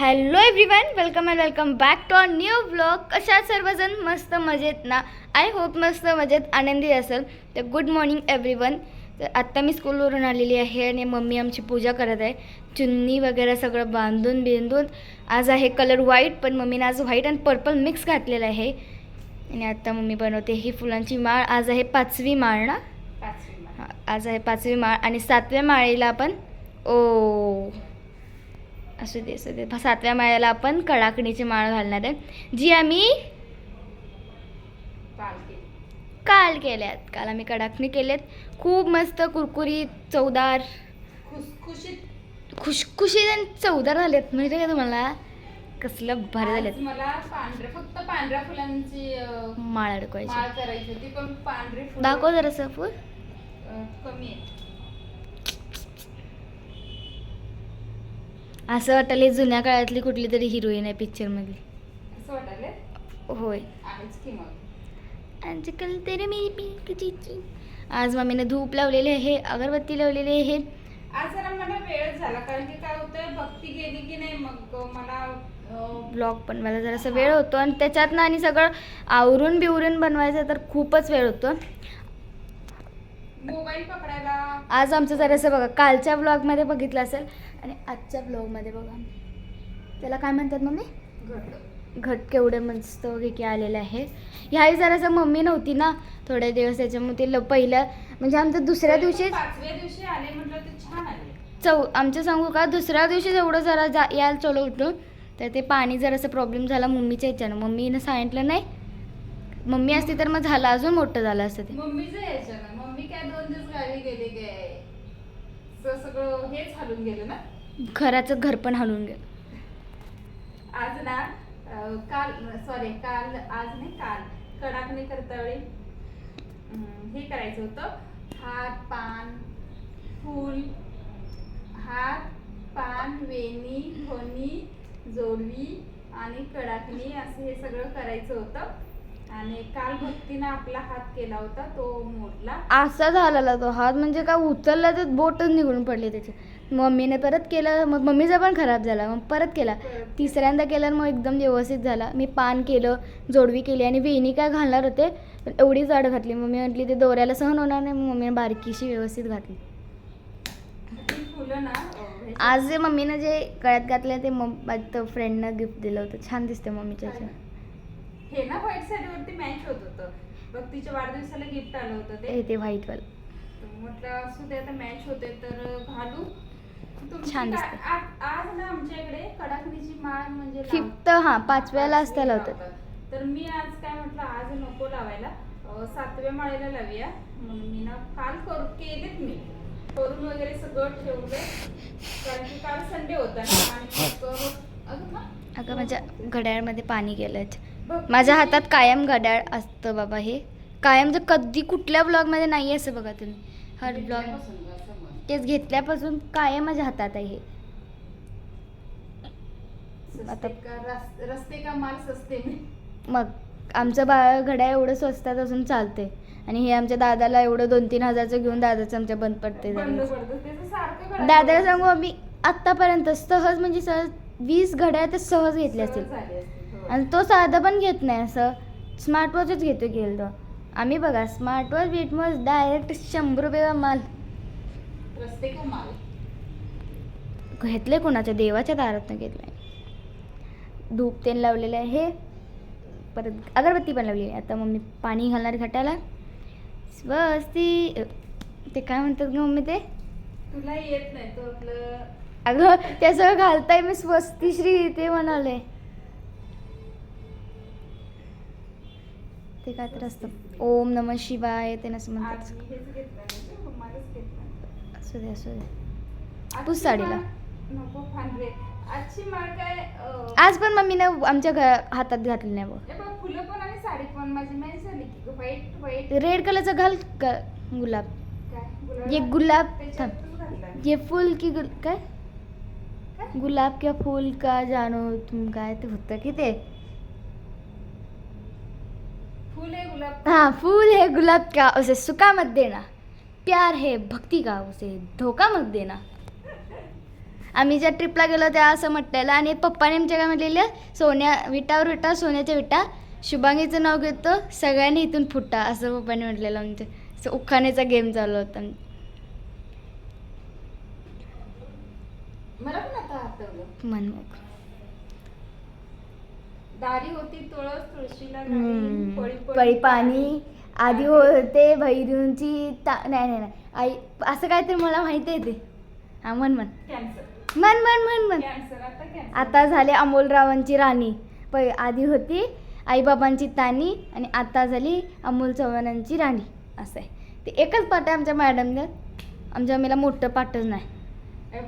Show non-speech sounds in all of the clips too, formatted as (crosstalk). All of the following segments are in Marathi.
Hello everyone welcome and welcome back to a new blog कशा सर्वजण? मस्त मजेत ना? आय होप मस्त मजेत आनंदी असेल. तर गुड मॉर्निंग एव्हरीवन तर आत्ता मी स्कूलवरून आलेली आहे आणि मम्मी आमची पूजा करत आहे. चुन्नी वगैरे सगळं बांधून बिंदून आज आहे कलर व्हाईट पण मम्मीने आज व्हाईट आणि पर्पल मिक्स घातलेलं आहे. आणि आत्ता मम्मी बनवते ही फुलांची माळ. आज आहे पाचवी माळ ना? आज आहे पाचवी माळ. आणि सातव्या माळेला आपण ओ असू दे असू दे. सातव्या माळ्याला आपण कडाकणीची माळ घालणार आहे जी आम्ही काल केल्यात काल आम्ही कडाकणी केल्यात खूप मस्त कुरकुरीत चवदार. खुसखुशीत खुशखुशीत आणि चवदार झालेत. माहिती का तुम्हाला? कसलं भारी झालेत. मला पांढऱ्या फक्त पांढऱ्या फुलांची माळ अडकवायची. दाखव जरासं फुल. अं, कमी आहे असं वाटले जुन्या काळातली कुठली तरी हिरोईन आहे पिक्चरमधली असं होय. आजकाल तेरे चिची आज मम्मीने धूप लावलेले आहे अगरबत्ती लावलेली आहे. आज जरा मला वेळ झाला कारण की काय होतं भक्ती गेली की नाही मग मला ब्लॉग पण मला जरासा वेळ होतो आणि त्याच्यात ना आणि सगळं आवरून बिवरून बनवायचं तर खूपच वेळ होतो. मोबाईल पकडायला. आज आमचं जरासं बघा कालच्या ब्लॉगमध्ये बघितलं असेल आणि आजच्या ब्लॉगमध्ये बघा. त्याला काय म्हणतात मम्मी? घट केवढे मस्त की आलेले आहे ह्याही जरासं मम्मी नव्हती ना थोडे दिवस त्याच्यामुळे ते ल- पहिल्या म्हणजे आमचं दुसऱ्या दिवशी पाचव्या दिवशी आले म्हटलं ते छान आले. चौ आमचं सांगू का दुसऱ्या दिवशी जेवढं जरा जा यायला चालू होतं तर ते पाणी जरासं प्रॉब्लेम झाला मम्मीच्या ह्याच्यानं मम्मीनं सांगितलं नाही मम्मी असती तर मग झालं अजून मोठं झालं असतं ते. मम्मीचं यायचं मम्मी काय दोन दिवस गावी गेले काय स- सगळं हेच हालून गेलं ना? घराचं घर पण हलून गेलं. आज ना अं, काल सॉरी काल आज नाही काल. कडाकणी करता वेळी अं, हे करायचं होतं. हात पान फूल हात पान वेणी फणी जोडवी आणि कडाकणी असं हे सगळं करायचं होतं. आणि काल भक्तीनं आपला हात केला होता तो मोडला. असा झालेला तो हात म्हणजे का उचलला तर बोटच निघून पडली त्याची. मम्मीने परत केलं मग मम्मीचा पण खराब झाला मग परत केला. तिसऱ्यांदा केल्यावर मग एकदम व्यवस्थित झाला. मी पान केलं जोडवी केली आणि वेणी काय घालणार होते पण एवढी जाड घातली. मम्मी म्हटली ते दोऱ्याला सहन होणार नाही. मग मम्मीने बारकीशी व्यवस्थित घातली. ती फुलं ना अं, ह्याच्या- आज जे मम्मीनं जे गळ्यात घातलं ते मग फ्रेंडनं गिफ्ट दिलं होतं. छान दिसते मम्मीच्या ह्याच्यात. हे ना व्हाईट साडीवरती मॅच होत होतं. बघ तिच्या वाढदिवसाला गिफ्ट आलं होतं ते. हे ते व्हाईटवालं तर म्हटलं असू दे आता मॅच होते तर घालू. छान दिसते. आज ना आमच्या इकडे कडाकणीची माळ म्हणजे फिफ्थ हां पाचव्याला असतं लावतात. तर मी आज काय म्हटलं आज नको लावायला. सातव्या माळेला लावूया. म्हणून मी ना काल करू केलेत मी. करून वगैरे सगळं ठेवलं कारण की काल संडे होता ना आणि मग अगं अगं माझ्या घड्याळमध्ये पाणी गेलं बघ, माझ्या हातात कायम घड्याळ असतं बाबा हे. कायम जर कधी कुठल्या ब्लॉगमध्ये नाही असं बघा तुम्ही. हर ब्लॉग. तेच घेतल्यापासून कायम माझ्या हातात आहे हे. सस्ते का रस- रस्ते का माल सस्ते में मग आमचं बा घड्याळ एवढं स्वस्तात असून चालते आणि हे आमच्या दादाला एवढं दोन तीन हजारचं घेऊन दादाचं आमच्या बंद पडते दादाला सांगू आम्ही आत्तापर्यंत सहज म्हणजे सहज वीस घड्याळ तर सहज घेतले असतील. आणि तो साधा पण घेत नाही असं. स्मार्ट वॉचच घेतो गेल तो. आम्ही बघा smart watch beat watch direct शंभर रुपये माल? रस्ते का माल? घेतले कोणाच्या देवाच्या दारातनं घेतलंय. धूप तेल लावलेलं आहे. परत अगरबत्ती पण लावलेली आहे. आता मम्मी पाणी घालणार घटाला. स्वस्ती अ, ते काय म्हणतात ग मम्मी ते? तुला येत नाही तो आपलं. अगं ते सगळं घालताय मी स्वस्ती श्री ते म्हणाले. ते काय तर असतं. ओम नम शिवाय ते नसं आज म्हणतात. मी हेच घेतलं नाही तो रुमालच घेतला असू दे असू दे. पूस साडीला. आज पण मम्मीनं आमच्या घ हातात घातली नाही बघ. हे रेड कलरचं घाल गुलाब. ये गुलाब? ये फूल की गुल काय? गुलाब क्या फूल का जानो तुम काय ते होतं की ते? फुल गुलाब हाँ फूल है गुलाब का उसे सुखा मत देना। प्यार है भक्ति का उसे धोखा मत देना। आम्ही ज्या ट्रिपला गेलो त्या असं म्हटलेलं आणि पप्पाने आमच्या काय म्हटलेलं सोन्या विटावर विटा सोन्याच्या विटा. शुभांगीचं नाव घेतो सगळ्यांनी इथून फुटा असं पप्पाने म्हटलेलं आमच्या असं उखाण्याचा गेम चालू होता. मला पण आता आठवलं. मन मग दारी होती तुळस तुळशीला हम्म. पळी पळी पाणी आधी होते भैरूंची ता नाही नाही नाही. आई असं काहीतरी मला माहिती आहे ते. हा कॅन्सर. मन मन मन मन कॅन्सर आता कॅन्सर. आता झाले अमोलरावांची राणी. पै आधी होती आईबाबांची तानी आणि आता झाली अमोल चव्हाणांची राणी. असं आहे. ते एकच पाठ आहे आमच्या मॅडमने आमच्या मला मोठं पाठच नाही.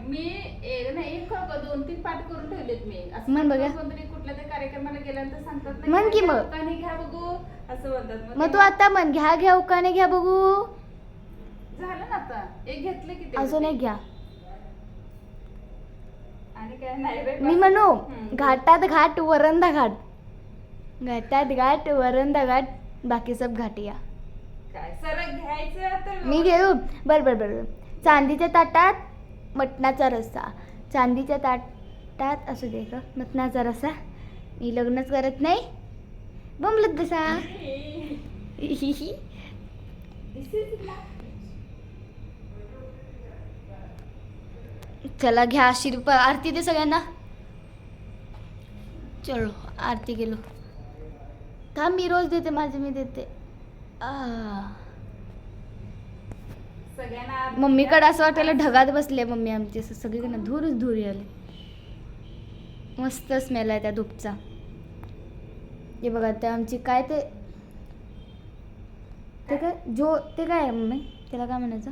मी एक नाही एक दोन तीन पाठ करून ठेवलेत मी. असं म्हण बघा. कोणतरी तरी कार्यक्रमाला गेल्यानंतर सांगतात म्हण की मग. लोकांनी घ्या बघू असं म्हणतात. मग ते तू आता म्हण घ्या घ्या उकाने घ्या बघू. झालं ना आता. एक घेतलं की ते अजून एक घ्या. आणि काय नाही रे मी म्हणू हम्म. घाटात घाट वरंदा घाट. घाटात घाट वरंदा घाट बाकी सब घाटिया काय सरळ घ्यायचं तर मी घेऊ? बर बर बर बर. चांदीच्या ताटात मटणाचा रस्सा. चांदीच्या ताटात असू दे का मटणाचा रस्सा. मी लग्नच करत नाही. बोंबलत बसा. चला घ्या शिरप आरती दे सगळ्यांना. चलो आरती गेलो थांब मी रोज देते माझे मी देते. मम्मीकडे असं वाटायला ढगात बसले मम्मी आमची असं सगळीकडनं धूरच धुरी आले. मस्त स्मेल आहे त्या धूपचा. हे बघा त्या आमची काय ते ते काय जो ते काय आहे मम्मी? त्याला काय म्हणायचं?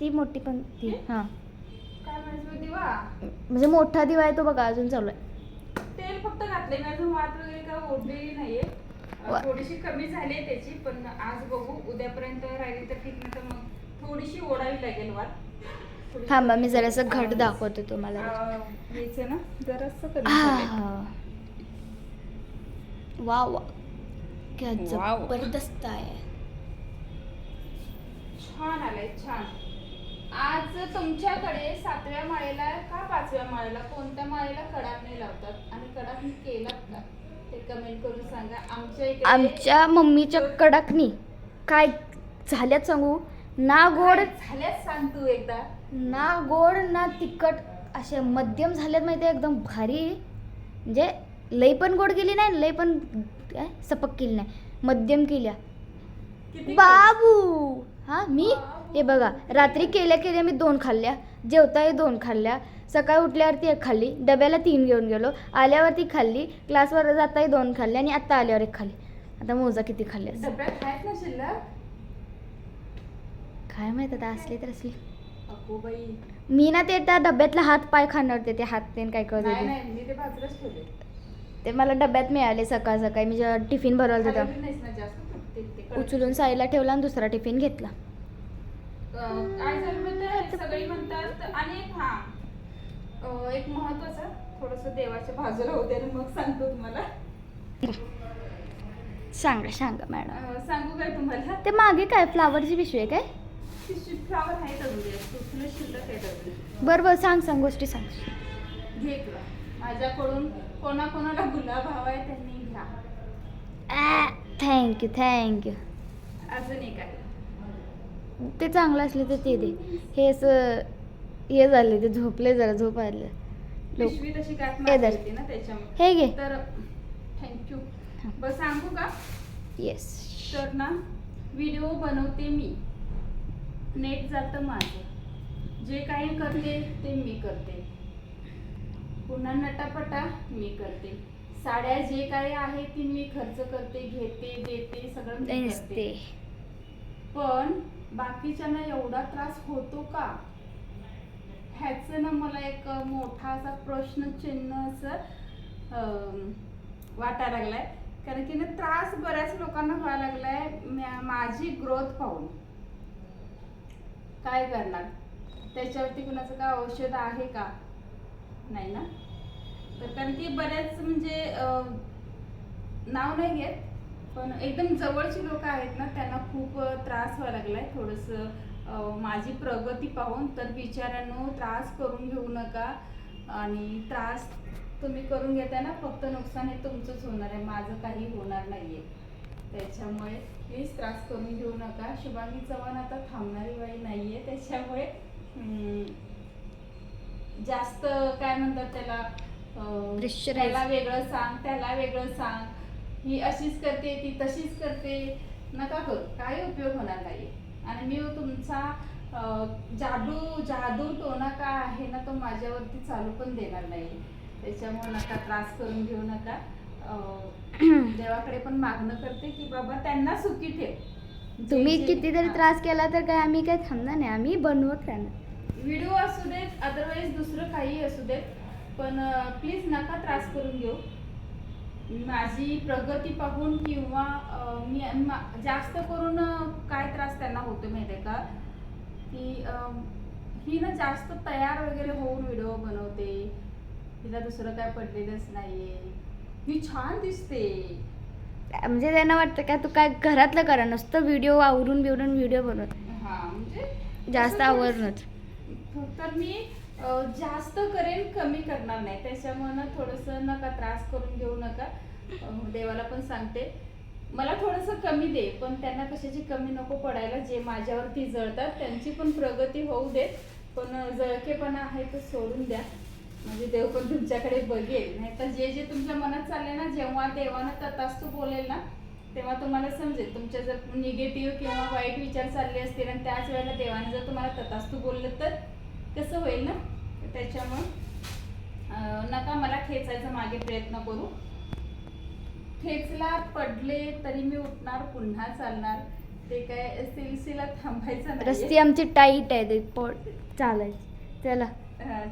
ती मोठी पण ती हां? काय म्हणायचं दिवा? म्हणजे मोठा दिवा आहे तो बघा अजून चालू आहे. तेल फक्त घातले मी अजून वात वगैरे काय ओढलेली नाहीये. वा. थोडीशी कमी झाली आहे त्याची पण आज बघू उद्यापर्यंत राहिली तर ठीक नाही तर मग थोडीशी ओढावी लागेल थोडीशी- थांबा मी जरासं घट दाखवते तुम्हाला. ना? जरासं कमी झालंय. आह. वा वा क्या वाव. जबरदस्त आहे. छान आलंय छान. आज तुमच्याकडे सातव्या माळेला का पाचव्या माळेला? कोणत्या माळेला कडाकणी लावतात? आणि कडाकणी केलात का? ते कमेंट करून सांगा. आमच्या इकडे आमच्या मम्मीच्या कडकनी काय झाल्यात सांगू? ना गोड काय झाल्यास सांग तू एकदा. ना गोड ना तिखट. असे मध्यम झाल्यात माहिती एकदम भारी. म्हणजे लई पण गोड केली नाही लई पण काय सपक केली नाही. मध्यम केल्या. बाबू! हा मी? हे बघा रात्री केल्या केल्या मी दोन खाल्ल्या. जेवताही दोन खाल्ल्या. सकाळी उठल्यावरती एक खाल्ली. डब्याला तीन घेऊन गेलो. आल्यावरती खाल्ली. क्लासवर जाताही दोन खाल्ल्या आणि आत्ता आल्यावर एक खाल्ली. आता मोजा किती खाल्ले काय माहीत आता असली तर असली. मी ना ते त्या डब्यातला हात पाय खाणार होते ते हात तेन काय करत होते. ते मला डब्यात मिळाले सकाळ सकाळी. मी जेव्हा टिफिन भरवलं होतं. उचलून साईडला ठेवला आणि दुसरा टिफिन घेतला. अं, काय झालं माहिती सगळी म्हणतात आणि एक हा अं, एक महत्वाचं थोडस देवाच्या बाजूला होते आणि मग सांगतो तुम्हाला. सांगा सांगा मॅडम. अं, सांगू काय तुम्हाला? ते मागे काय फ्लावरची पिशवी आहे काय? फ्लावर. तुला शिल्लक आहेत अजून बरं बरं सांग सांग गोष्टी सांग. घे तुला. माझ्याकडून कोणाकोणाला गुलाब हवा आहे त्यांनी घ्या. थँक्यू थँक्यू अजून एक आहे. ते चांगलं असले तर ते दे. हे असं हे झाले ते झोपले जरा झोप आले. लोक पिशवी तशी. होती ना त्याच्यामुळे हे घे. तर थँक्यू. बस सांगू का? येस तर ना व्हिडिओ बनवते मी. नेट जातं माझं. जे काही करते ते मी करते. पुन्हा नटापटा मी करते. साड्या जे काही आहे ती मी खर्च करते घेते देते सगळं मी करते. पण बाकीच्यांना एवढा त्रास होतो का? ह्याचं ना मला एक मोठा असा प्रश्नचिन्ह असं अं, वाटायला लागलाय. कारण की ना त्रास बऱ्याच लोकांना व्हायला लागलाय माझी ग्रोथ पाहून. काय करणार? त्याच्यावरती कुणाचं काय औषध आहे का? नाही ना? तर कारण की बऱ्याच म्हणजे नाव नाही घेत पण एकदम जवळची लोक आहेत ना त्यांना खूप त्रास व्हायला लागलाय. थोडंसं माझी प्रगती पाहून तर बिचाऱ्यांनो त्रास करून घेऊ नका. आणि त्रास तुम्ही करून घेताय ना फक्त नुकसान हे तुमचंच होणार आहे. माझं काही होणार नाहीये. त्याच्यामुळे प्लीज त्रास करून घेऊ नका. शुभांगी चव्हाण आता थांबणारी बाई नाहीये. त्याच्यामुळे जास्त काय म्हणतात त्याला. त्याला वेगळं सांग त्याला वेगळं सांग. ही अशीच करते ती तशीच करते. नका करू. काही उपयोग होणार नाही आणि मी तुमचा जादू जादू टोना का आहे ना तो माझ्यावरती चालू पण देणार नाही त्याच्यामुळे नका त्रास करून घेऊ नका. (clears throat) देवाकडे पण मागणं करते की बाबा त्यांना सुखी ठेव. तुम्ही कितीतरी. त्रास केला तर काय आम्ही काय थांबणार नाही. आम्ही बनवत राहणार. व्हिडिओ असू देत अदरवाईज दुसरं काही असू देत पण प्लीज नका त्रास करून घेऊ. माझी प्रगती पाहून किंवा मी जास्त करून काय त्रास त्यांना होतो माहिती आहे का की ही ना जास्त तयार वगैरे होऊन व्हिडिओ बनवते. तिला दुसरं काय पडलेलंच नाहीये. ही छान दिसते. म्हणजे त्यांना वाटतं का तू काय घरातलं करा नुसतं व्हिडिओ आवरून बिवरून व्हिडिओ बनवत हा म्हणजे जास्त आवरणच तर मी जास्त करेन कमी करणार नाही. त्याच्यामुळं थोडंसं नका त्रास करून घेऊ नका. देवाला पण सांगते. मला थोडंसं कमी दे पण त्यांना कशाची कमी नको पडायला. जे माझ्यावरती जळतात त्यांची पण प्रगती होऊ देत पण जळकेपणा आहे तो सोडून द्या. म्हणजे देव पण तुमच्याकडे बघेल. नाही तर जे जे तुमच्या मनात चालले ना जेव्हा देवानं तथास्तू बोलेल ना तेव्हा तुम्हाला समजेल तुमच्या जर निगेटिव्ह किंवा वाईट विचार चालले असतील आणि त्याच वेळेला देवाने जर तुम्हाला तथास्तू बोललं तर कसं होईल ना? त्याच्यामुळं नका मला खेचायचा मागे प्रयत्न करू. खेचला पडले तरी मी उठणार पुन्हा चालणार. ते काय सिलसिला थांबायचा रस्ती आमची टाईट आहे ते पोट चालायची. चला.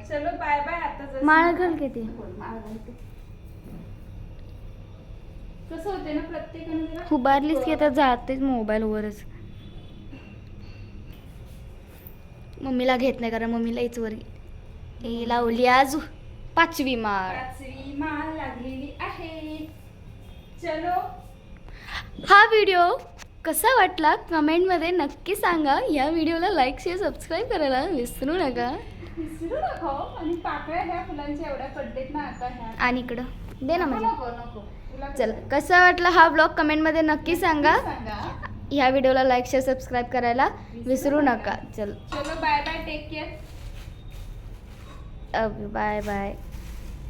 चलो बाय बाय आता माळ घाल किती? माळ घालते. कसं होते ना प्रत्येकाने उभारलीच की आता जातेच मोबाईलवरच मम्मीला घेत नाही कारण मम्मीला इच वर ए लावली आज पाचवी माळ. पाचवी माळ लागलेली आहे. चलो. हा व्हिडिओ कसा वाटला कमेंटमध्ये नक्की सांगा. या व्हिडिओला लाईक शेअर सबस्क्राईब करायला विसरू नका. विसरू नको. आणि पाकळ्या ह्या फुलांच्या एवढ्या पडलेत ना आता ह्या. आणि इकडं. दे ना नको नको. चल कसा वाटला हा ब्लॉग कमेंटमध्ये नक्की सांगा. ह्या व्हिडिओला लाईक शेअर सबस्क्राईब करायला विसरू नका. चल. चलो bye bye take care bye bye